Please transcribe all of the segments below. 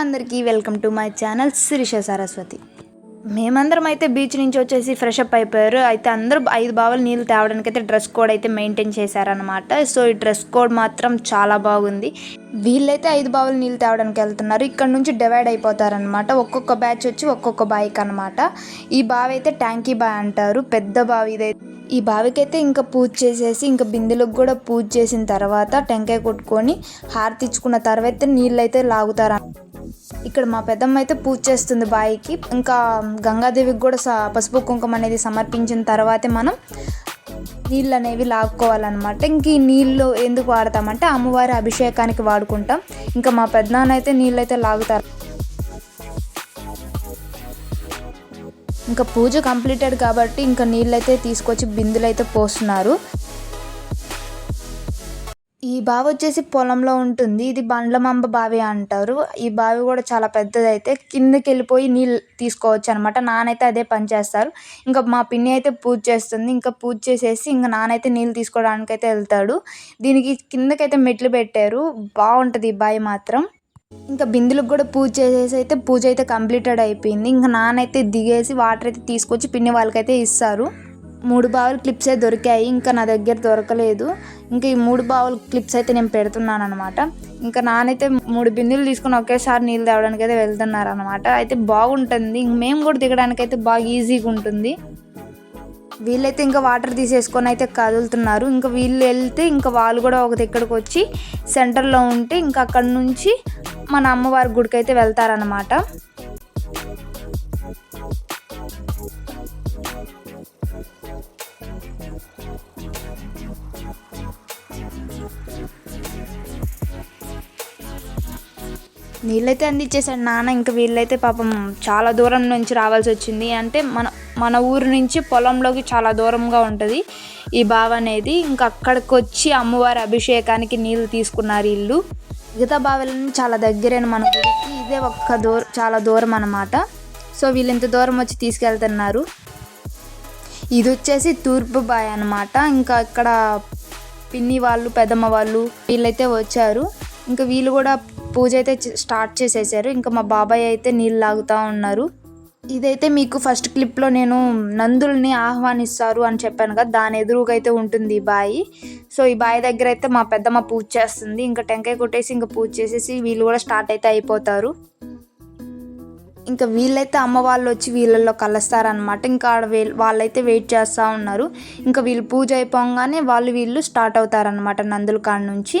అందరికీ welcome to my channel Sirisha Saraswati. మేమందరం అయితే బీచ్ నుంచి వచ్చేసి ఫ్రెష్ అప్ అయిపోయారు. అయితే అందరూ ఐదు బావలు నీళ్ళు తేవడానికి అయితే డ్రెస్ కోడ్ అయితే మెయింటైన్ చేశారనమాట సో ఈ డ్రెస్ కోడ్ మాత్రం చాలా బాగుంది. వీళ్ళైతే ఐదు బావులు నీళ్ళు తేవడానికి వెళ్తున్నారు. ఇక్కడ నుంచి డివైడ్ అయిపోతారనమాట ఒక్కొక్క బ్యాచ్ వచ్చి ఒక్కొక్క బావికి అనమాట ఈ బావి అయితే ట్యాంకీ బావి అంటారు. పెద్ద బావి ఇదైతే ఈ బావికి అయితే ఇంకా పూజ చేసేసి ఇంకా బిందెలకు కూడా పూజ చేసిన తర్వాత టెంకాయ కొట్టుకొని హారతిచ్చుకున్న తర్వాత నీళ్ళు అయితే లాగుతారు ఇక్కడ మా పెద్దమ్మ అయితే పూజ చేస్తుంది బాయికి. ఇంకా గంగాదేవికి కూడా పసుపు కుంకుమ అనేది సమర్పించిన తర్వాతే మనం నీళ్ళు అనేవి లాక్కోవాలన్నమాట. ఇంక ఈ నీళ్ళు ఎందుకు వాడతామంటే అమ్మవారి అభిషేకానికి వాడుకుంటాం. ఇంకా మా పెద్దనాన్న అయితే నీళ్ళు అయితే లాగుతారు. ఇంకా పూజ కంప్లీటెడ్ కాబట్టి ఇంకా నీళ్ళైతే తీసుకొచ్చి బిందులు అయితే పోస్తున్నారు. బావి వచ్చేసి పొలంలో ఉంటుంది. ఇది బండ్లమంబ బావి అంటారు. ఈ బావి కూడా చాలా పెద్దది అయితే కిందకి వెళ్ళిపోయి నీళ్ళు తీసుకోవచ్చు అనమాట నానైతే అదే పని చేస్తారు. ఇంకా మా పిన్ని అయితే పూజ చేస్తుంది. ఇంకా పూజ చేసేసి ఇంకా నానైతే నీళ్ళు తీసుకోవడానికి అయితే వెళ్తాడు. దీనికి కిందకైతే మెట్లు పెట్టారు. బాగుంటుంది ఈ బావి మాత్రం. ఇంకా బిందులకు కూడా పూజ చేసేసి అయితే పూజ అయితే కంప్లీటెడ్ అయిపోయింది. ఇంకా నానైతే దిగేసి వాటర్ అయితే తీసుకొచ్చి పిన్ని వాళ్ళకైతే ఇస్తారు. మూడు బావులు క్లిప్సే దొరికాయి. ఇంకా నా దగ్గర దొరకలేదు. ఇంకా ఈ మూడు బావుల క్లిప్స్ అయితే నేను పెడుతున్నాను అనమాట ఇంకా నానైతే మూడు బిందులు తీసుకుని ఒకేసారి నీళ్ళు తేవడానికి అయితే వెళ్తున్నారు అనమాట అయితే బాగుంటుంది. ఇంక మేము కూడా దిగడానికి అయితే బాగా ఈజీగా ఉంటుంది. వీళ్ళైతే ఇంకా వాటర్ తీసేసుకొని అయితే కదులుతున్నారు. ఇంకా వీళ్ళు వెళ్తే ఇంకా వాళ్ళు కూడా ఒక దగ్గరకు వచ్చి సెంటర్లో ఉంటే ఇంకా అక్కడ నుంచి మన అమ్మవారి గుడికి అయితే వెళ్తారనమాట నీళ్ళైతే అందించేసాడు నాన్న ఇంకా వీళ్ళైతే పాపం చాలా దూరం నుంచి రావాల్సి వచ్చింది. అంటే మన మన ఊరు నుంచి పొలంలోకి చాలా దూరంగా ఉంటుంది ఈ బావి అనేది. ఇంకా అక్కడికి వచ్చి అమ్మవారి అభిషేకానికి నీళ్ళు తీసుకున్నారు ఇల్లు. మిగతా బావిలన్నీ చాలా దగ్గరైన మన గుడికి ఇదే ఒక్క దూరం చాలా దూరం అన్నమాట. సో వీళ్ళు ఇంత దూరం వచ్చి తీసుకెళ్తున్నారు. ఇది వచ్చేసి తూర్పు బాయ్ అనమాట ఇంకా ఇక్కడ పిన్ని వాళ్ళు పెద్దమ్మ వాళ్ళు వీళ్ళైతే వచ్చారు. ఇంకా వీళ్ళు కూడా పూజ అయితే స్టార్ట్ చేసేసారు. ఇంకా మా బాబాయ్ అయితే నీళ్ళు లాగుతూ ఉన్నారు. ఇదైతే మీకు ఫస్ట్ క్లిప్లో నేను నందుల్ని ఆహ్వానిస్తారు అని చెప్పాను కదా దాని ఎదురుగా అయితే ఉంటుంది ఈ బాయి. సో ఈ బాయి దగ్గర అయితే మా పెద్దమ్మ పూజ చేస్తుంది. ఇంకా టెంకాయ కొట్టేసి ఇంకా పూజ చేసేసి వీళ్ళు కూడా స్టార్ట్ అయితే అయిపోతారు. ఇంకా వీళ్ళైతే అమ్మ వాళ్ళు వచ్చి వీళ్ళల్లో కలుస్తారనమాట ఇంకా ఆడ వీళ్ళ వాళ్ళైతే వెయిట్ చేస్తూ ఉన్నారు. ఇంకా వీళ్ళు పూజ అయిపోగానే వాళ్ళు వీళ్ళు స్టార్ట్ అవుతారనమాట నందుల కాడ నుంచి.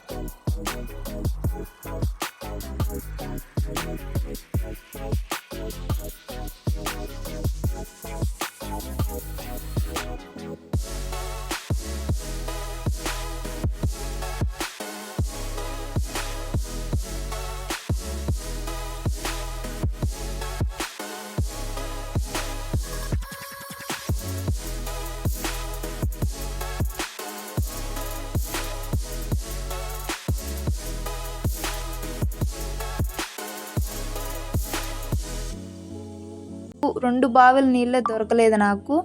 రెండు బావిల నీళ్ళే దొరకలేదు నాకు.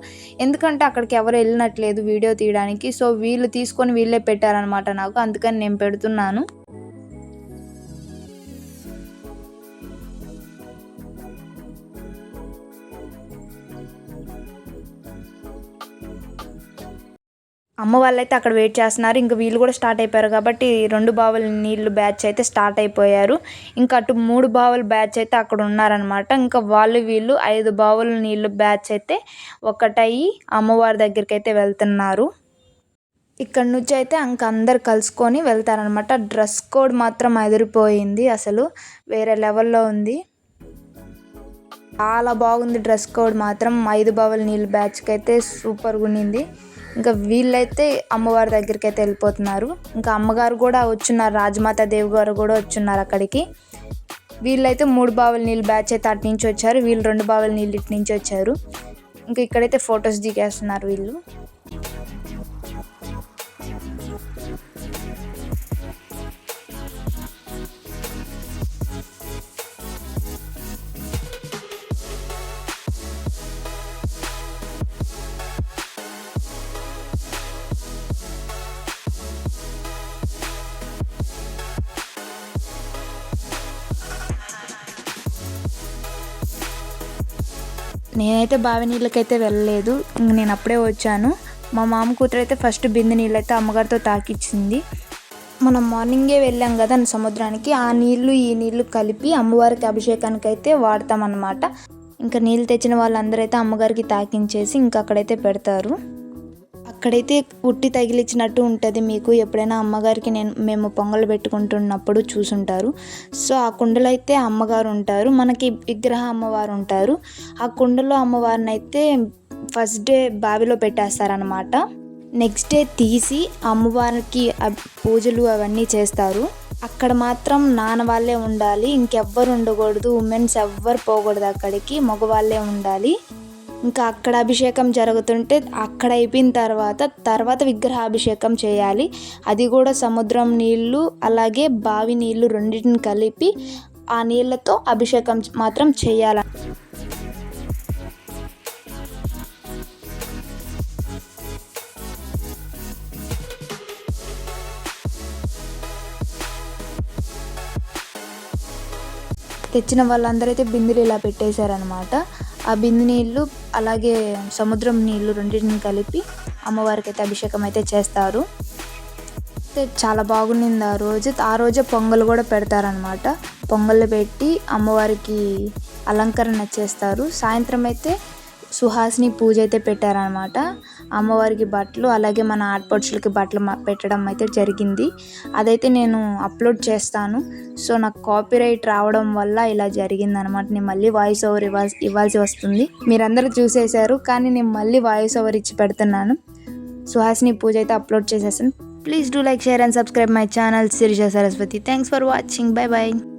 ఎందుకంటే అక్కడికి ఎవరు వెళ్ళినట్లేదు వీడియో తీయడానికి. సో వీళ్ళు తీసుకొని వీళ్ళే పెట్టారనమాట నాకు. అందుకని నేను పెడుతున్నాను. అమ్మ వాళ్ళైతే అక్కడ వెయిట్ చేస్తున్నారు. ఇంకా వీళ్ళు కూడా స్టార్ట్ అయిపోయారు కాబట్టి రెండు బావుల నీళ్ళు బ్యాచ్ అయితే స్టార్ట్ అయిపోయారు. ఇంకా అటు మూడు బావుల బ్యాచ్ అయితే అక్కడ ఉన్నారనమాట ఇంకా వాళ్ళు వీళ్ళు ఐదు బావుల నీళ్ళు బ్యాచ్ అయితే ఒకటయ్యి అమ్మవారి దగ్గరికి అయితే వెళ్తున్నారు. ఇక్కడ నుంచి అయితే ఇంక అందరు కలుసుకొని వెళ్తారనమాట డ్రెస్ కోడ్ మాత్రం అదిరిపోయింది అసలు. వేరే లెవెల్లో ఉంది. చాలా బాగుంది డ్రెస్ కోడ్ మాత్రం. ఐదు బావల నీళ్ళు బ్యాచ్కి అయితే సూపర్గా ఉండింది ఇంకా వీళ్ళైతే అమ్మవారి దగ్గరికి అయితే వెళ్ళిపోతున్నారు. ఇంకా అమ్మగారు కూడా వచ్చున్నారు. రాజమాత దేవి గారు కూడా వచ్చున్నారు అక్కడికి. వీళ్ళైతే మూడు బావుల నీళ్ళు బ్యాచ్ అయితే అటు నుంచి వచ్చారు. వీళ్ళు రెండు బావుల నీళ్ళు ఇటు నుంచి వచ్చారు. ఇంకా ఇక్కడైతే ఫొటోస్ దిగేస్తున్నారు వీళ్ళు. నేనైతే బావి నీళ్ళకైతే వెళ్ళలేదు. ఇంక నేను అప్పుడే వచ్చాను. మా మామ కూతురు అయితే ఫస్ట్ బిందె నీళ్ళు అయితే అమ్మగారితో తాకిచ్చింది. మనం మార్నింగే వెళ్ళాం కదా సముద్రానికి. ఆ నీళ్ళు ఈ నీళ్ళు కలిపి అమ్మవారికి అభిషేకానికి అయితే వాడతామన్నమాట. ఇంకా నీళ్ళు తెచ్చిన వాళ్ళందరూ అయితే అమ్మగారికి తాకించేసి ఇంకా అక్కడైతే పెడతారు. అక్కడైతే ఉట్టి తగిలిచ్చినట్టు ఉంటుంది మీకు. ఎప్పుడైనా అమ్మగారికి నేను మేము పొంగలు పెట్టుకుంటున్నప్పుడు చూసుంటారు. సో ఆ కుండలో అయితే అమ్మగారు ఉంటారు మనకి విగ్రహ అమ్మవారు ఉంటారు ఆ కుండలో అమ్మవారిని అయితే ఫస్ట్ డే బావిలో పెట్టేస్తారనమాట నెక్స్ట్ డే తీసి అమ్మవారికి పూజలు అవన్నీ చేస్తారు. అక్కడ మాత్రం నాన్న వాళ్ళే ఉండాలి. ఇంకెవ్వరు ఉండకూడదు. ఉమెన్స్ ఎవ్వరు పోకూడదు అక్కడికి. మగవాళ్ళే ఉండాలి. ఇంకా అక్కడ అభిషేకం జరుగుతుంటే అక్కడ అయిపోయిన తర్వాత తర్వాత విగ్రహాభిషేకం చేయాలి. అది కూడా సముద్రం నీళ్ళు అలాగే బావి నీళ్ళు రెండింటిని కలిపి ఆ నీళ్ళతో అభిషేకం మాత్రం చేయాలి. తెచ్చిన వాళ్ళందరూ అయితే బిందెలు ఇలా పెట్టేశారనమాట ఆ బింది నీళ్ళు అలాగే సముద్రం నీళ్ళు రెండింటిని కలిపి అమ్మవారికి అయితే అభిషేకం అయితే చేస్తారు. అయితే చాలా బాగుండింది ఆ రోజు. ఆ రోజే పొంగల్ కూడా పెడతారనమాట పొంగల్ పెట్టి అమ్మవారికి అలంకరణ చేస్తారు. సాయంత్రం అయితే సుహాస్ని పూజ అయితే పెట్టారనమాట అమ్మవారికి బట్టలు అలాగే మన ఆడపడుచులకి బట్టలు పెట్టడం అయితే జరిగింది. అదైతే నేను అప్లోడ్ చేస్తాను. సో నాకు కాపీరైట్ రావడం వల్ల ఇలా జరిగింది అనమాట నేను మళ్ళీ వాయిస్ ఓవర్ ఇవ్వాల్సి ఇవ్వాల్సి వస్తుంది. మీరందరూ చూసేశారు కానీ నేను మళ్ళీ వాయిస్ ఓవర్ ఇచ్చి పెడుతున్నాను. సుహాస్ని పూజ అయితే అప్లోడ్ చేసేసాను please do like share and subscribe my channel. Sirisha Saraswati. Thanks for watching. Bye bye